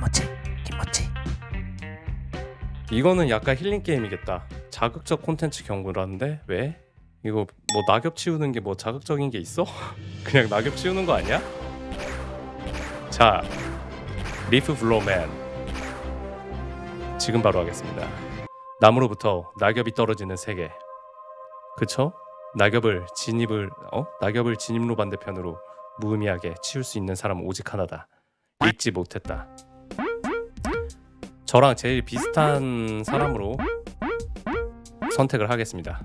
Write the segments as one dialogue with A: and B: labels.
A: 김모찌 김모찌
B: 이거는 약간 힐링 게임이겠다. 자극적 콘텐츠 경고라는데 왜? 이거 뭐 낙엽 치우는 게 뭐 자극적인 게 있어? 그냥 낙엽 치우는 거 아니야? 자, 리프 블로맨 지금 바로 하겠습니다. 나무로부터 낙엽이 떨어지는 세계. 그쵸? 낙엽을 진입을 어? 낙엽을 진입로 반대편으로 무의미하게 치울 수 있는 사람은 오직 하나다. 잊지 못했다. 저랑 제일 비슷한 사람으로 선택을 하겠습니다.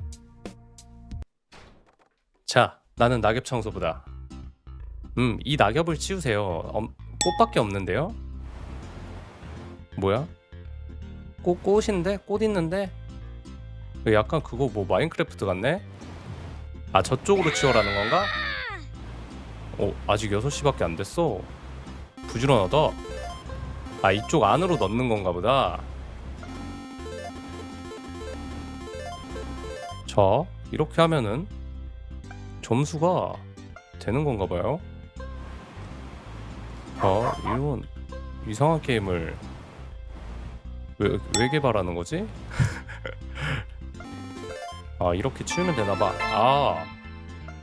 B: 자, 나는 낙엽 청소부다. 음, 이 낙엽을 치우세요. 엄, 꽃밖에 없는데요? 뭐야? 꽃 꽃인데 꽃 있는데? 약간 그거 뭐 마인크래프트 같네? 아 저쪽으로 치워라는 건가? 어 아직 6시밖에 안 됐어 부지런하다 아 이쪽 안으로 넣는 건가 보다. 자 이렇게 하면은 점수가 되는 건가 봐요. 아 이런 이상한 게임을 왜, 왜 개발하는 거지? 아 이렇게 치우면 되나봐.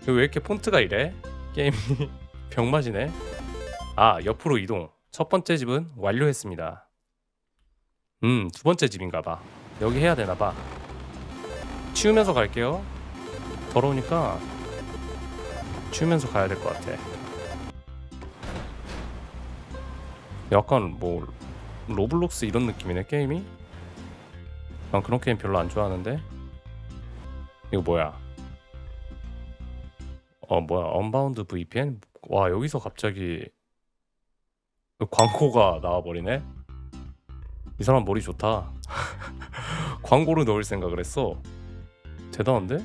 B: 아왜 이렇게 폰트가 이래? 게임이 병맛이네. 아 옆으로 이동 첫 번째 집은 완료했습니다. 음 두 번째 집인가 봐. 여기 해야 되나 봐. 치우면서 갈게요. 더러우니까 치우면서 가야 될 것 같아. 약간 뭐 로블록스 이런 느낌이네 게임이? 난 그런 게임 별로 안 좋아하는데? 이거 뭐야? 어 뭐야? 언바운드 VPN 와 여기서 갑자기 광고가 나와버리네 이 사람 머리 좋다 광고를 넣을 생각을 했어 대단한데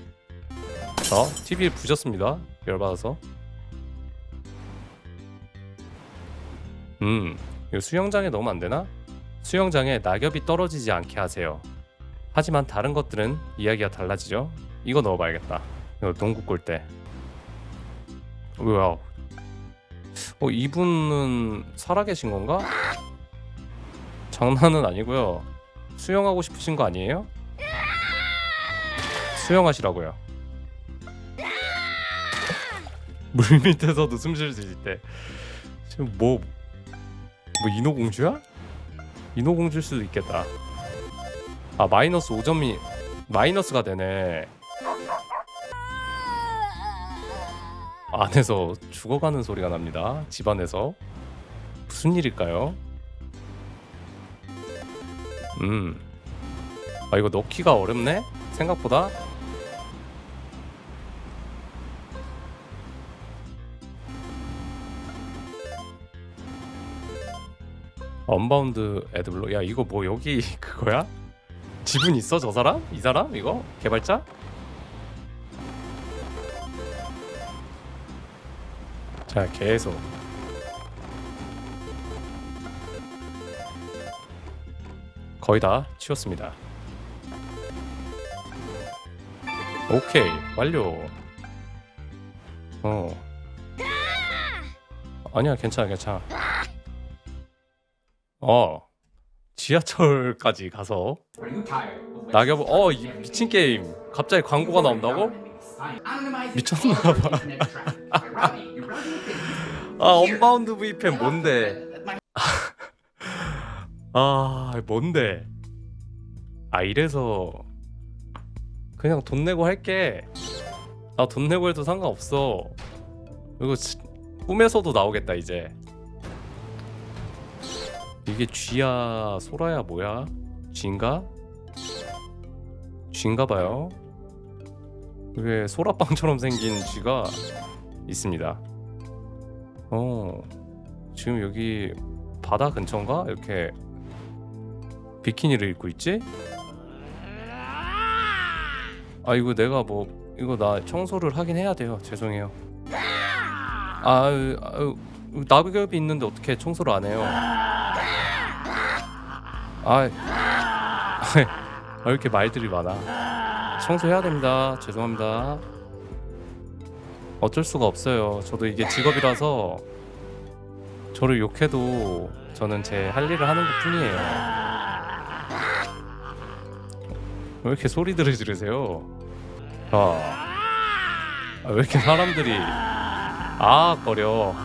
B: 자 TV에 부셨습니다 열받아서 음 이거 수영장에 넣으면 안 되나? 수영장에 낙엽이 떨어지지 않게 하세요. 하지만 다른 것들은 이야기가 달라지죠. 이거 넣어봐야겠다. 이거 농구 골대. 뭐야? 어 이분은 살아계신 건가? 장난은 아니고요. 수영하고 싶으신 거 아니에요? 수영하시라고요. 물 밑에서도 숨 쉴 수 있을 때 지금 뭐 뭐 인어공주야? 인어공주일 수도 있겠다. 아 마이너스 5점이 마이너스가 되네. 안에서 죽어가는 소리가 납니다. 집안에서 무슨 일일까요? 음, 아 이거 넣기가 어렵네. 생각보다. 언바운드 애드블로 야 이거 뭐 여기 그거야? 지분 있어 저 사람? 이 사람? 이거? 개발자? 자 계속. 거의 다 치웠습니다. 오케이 완료. 어. 아니야 괜찮아 괜찮아. 어. 지하철까지 가서 낙엽 어이 미친 게임. 갑자기 광고가 나온다고? 미쳤나봐 아 언바운드 VPN 뭔데? 아 뭔데? 아 이래서 그냥 돈 내고 할게. 나 돈 내고 해도 상관없어. 이거 지- 꿈에서도 나오겠다 이제. 이게 쥐야 소라야 뭐야? 쥐인가? 쥐인가 봐요. 이게 소라빵처럼 생긴 쥐가 있습니다 어 지금 여기 바다 근처인가 이렇게 비키니를 입고 있지 아 이거 내가 뭐 이거 나 청소를 하긴 해야 돼요 죄송해요 아유, 아유 낙엽이 있는데 어떻게 청소를 안 해요 아, 왜 이렇게 말들이 많아? 청소해야 됩니다. 죄송합니다. 어쩔 수가 없어요. 저도 이게 직업이라서 저를 욕해도 저는 제 할 일을 하는 것 뿐이에요. 왜 이렇게 소리들을 지르세요? 아, 아, 왜 이렇게 사람들이 아 거려?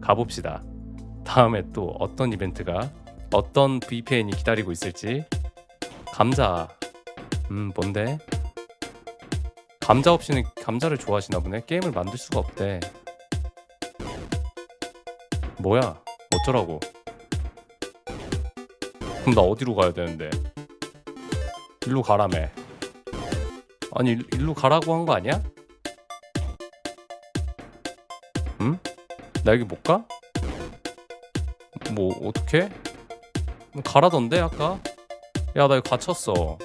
B: 가봅시다. 다음에 또 어떤 이벤트가 어떤 VPN이 기다리고 있을지 감자 음 뭔데 감자 없이는 감자를 좋아하시나 보네 게임을 만들 수가 없대 뭐야 어쩌라고 그럼 나 어디로 가야 되는데 일로 가라며 아니 일- 일로 가라고 한 거 아니야? 응? 나 여기 못 가? 뭐 어떻게? 가라던데 아까? 야나 이거 갇혔어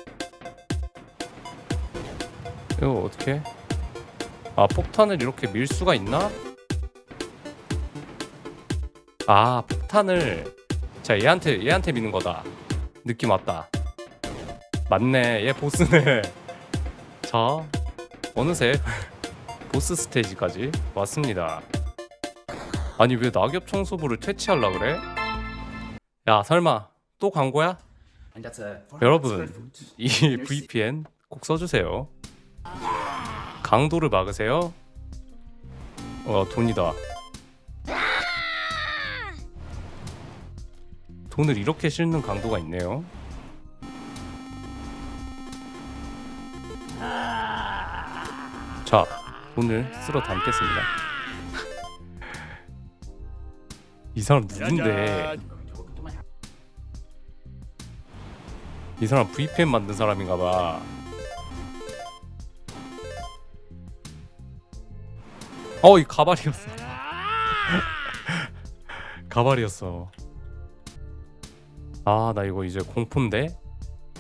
B: 이거 어떻게? 아 폭탄을 이렇게 밀 수가 있나? 아 폭탄을 자 얘한테 얘한테 미는 거다 느낌 왔다 맞네 얘 보스네 자 어느새 보스 스테이지까지 왔습니다 아니 왜 낙엽 청소부를 퇴치하려 그래? 야 설마 또 광고야? 여러분 이 VPN 꼭 써주세요. 강도를 막으세요. 어 돈이다. 돈을 이렇게 싣는 강도가 있네요. 자, 돈을 쓸어 담겠습니다. 이 사람 누군데? 이 사람 VPN 만든 사람인가 봐. 어, 이 가발이었어. 가발이었어. 아, 나 이거 이제 공포인데?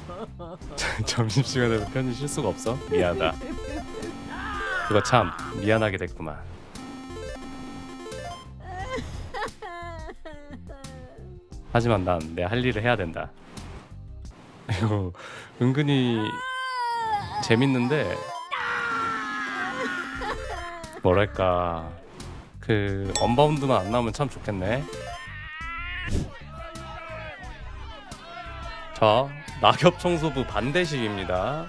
B: 점심시간에도 편히 쉴 수가 없어? 미안하다. 이거 참 미안하게 됐구만. 하지만 난 내 할 일을 해야 된다. 이거 은근히 재밌는데 뭐랄까 그 언바운드만 안 나오면 참 좋겠네. 자 낙엽 청소부 반대식입니다.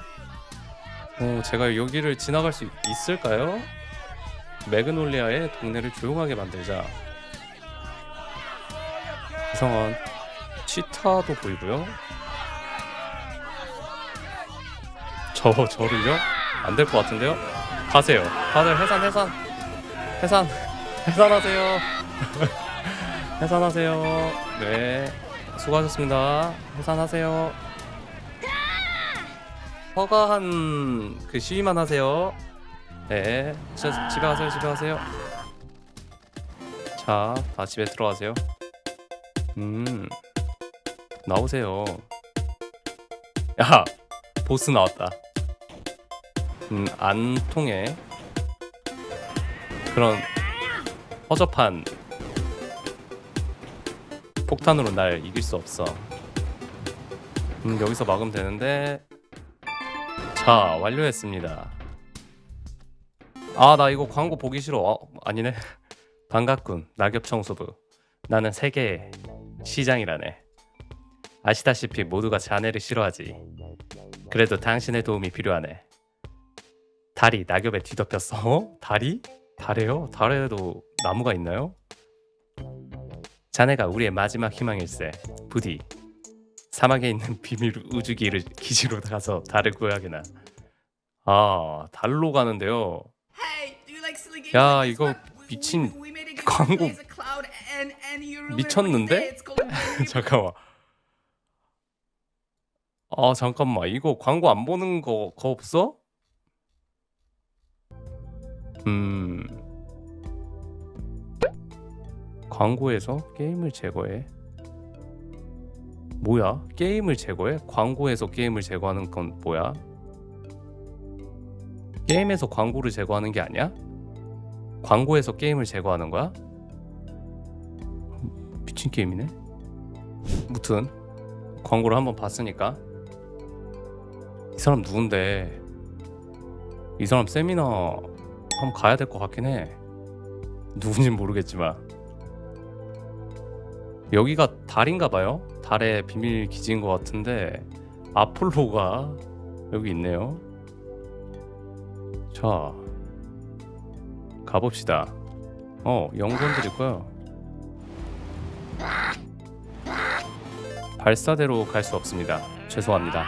B: 어, 제가 여기를 지나갈 수 있을까요? 매그놀리아의 동네를 조용하게 만들자. 이상한 치타도 보이고요. 저 저를요? 안 될 것 같은데요? 가세요. 다들 해산 해산 해산 해산하세요. 해산하세요. 네 수고하셨습니다. 해산하세요. 허가한 그 시위만 하세요. 네, 저, 집에 가세요. 집에 가세요. 자, 다 집에 들어가세요. 음, 나오세요. 야, 보스 나왔다. 음, 안 통해. 그런 허접한 폭탄으로 날 이길 수 없어. 음, 여기서 막으면 되는데. 자, 완료했습니다. 아, 나 이거 광고 보기 싫어. 어, 아니네. 반갑군. 낙엽 청소부. 나는 세계의 시장이라네. 아시다시피 모두가 자네를 싫어하지. 그래도 당신의 도움이 필요하네. 달이 낙엽에 뒤덮였어. 어? 달이? 달에요? 달에도 나무가 있나요? 자네가 우리의 마지막 희망일세. 부디 사막에 있는 비밀 우주기를 기지로 가서 달을 구하게나. 아 달로 가는데요.
A: 야 이거 미친
B: 광고? 미쳤는데? 잠깐만. 아 잠깐만 이거 광고 안 보는 거, 거 없어? 음. 광고에서 게임을 제거해? 뭐야? 게임을 제거해? 광고에서 게임을 제거하는 건 뭐야? 게임에서 광고를 제거하는 게 아니야? 광고에서 게임을 제거하는 거야? 미친 게임이네. 무튼 광고를 한번 봤으니까 이 사람 누군데? 이 사람 세미나 한번 가야 될 것 같긴 해 누군진 모르겠지만 여기가 달인가 봐요. 달의 비밀 기지인 것 같은데 아폴로가 여기 있네요. 자 가봅시다. 어 연구원들 있고요. 발사대로 갈 수 없습니다. 죄송합니다.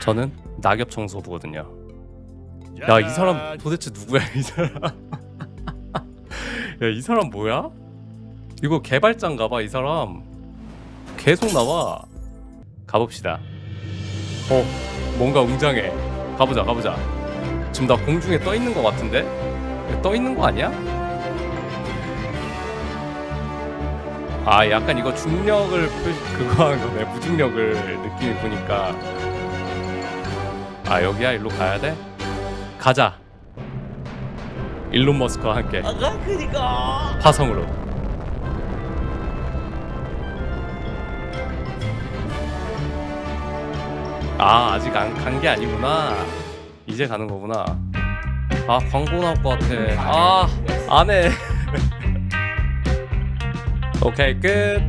B: 저는 낙엽 청소부거든요. 야 이 사람 도대체 누구야 이 사람? 야 이 사람 뭐야? 이거 개발자인가 봐 이 사람. 계속 나와. 가봅시다. 어 뭔가 웅장해. 가보자 가보자. 지금 나 공중에 떠 있는 것 같은데? 떠 있는 거 아니야? 아 약간 이거 중력을 그거 하는 거네 무중력을 느낌이 보니까 아 여기야 일로 가야 돼? 가자. 일론 머스크와 함께.
C: 아가 그니까.
B: 화성으로. 아 아직 안 간 게 아니구나. 이제 가는 거구나. 아 광고 나올 것 같아. 아 안 해. 오케이 끝